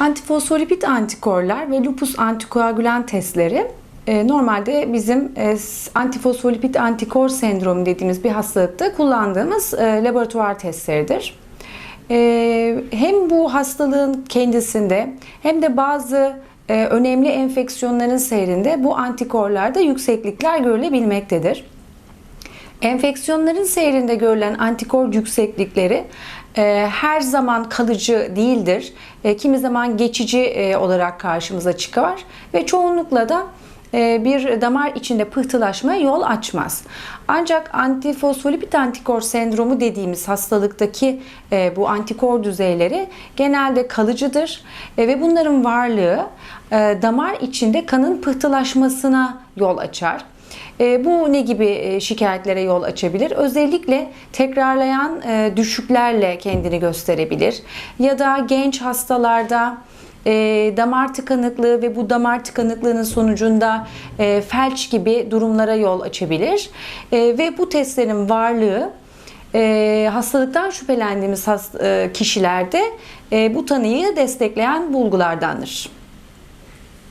Antifosfolipid antikorlar ve lupus antikoagülan testleri e, normalde bizim e, antifosfolipid antikor sendromu dediğimiz bir hastalıkta kullandığımız e, laboratuvar testleridir. Hem bu hastalığın kendisinde hem de bazı önemli enfeksiyonların seyrinde bu antikorlarda yükseklikler görülebilmektedir. Enfeksiyonların seyrinde görülen antikor yükseklikleri e, her zaman kalıcı değildir. E, kimi zaman geçici e, olarak karşımıza çıkar ve çoğunlukla da bir damar içinde pıhtılaşmaya yol açmaz. Ancak antifosfolipid antikor sendromu dediğimiz hastalıktaki bu antikor düzeyleri genelde kalıcıdır ve bunların varlığı damar içinde kanın pıhtılaşmasına yol açar. E, bu ne gibi e, şikayetlere yol açabilir? Özellikle tekrarlayan e, düşüklerle kendini gösterebilir. Ya da genç hastalarda e, damar tıkanıklığı ve bu damar tıkanıklığının sonucunda e, felç gibi durumlara yol açabilir. E, ve bu testlerin varlığı e, hastalıktan şüphelendiğimiz hast- e, kişilerde e, bu tanıyı destekleyen bulgulardandır.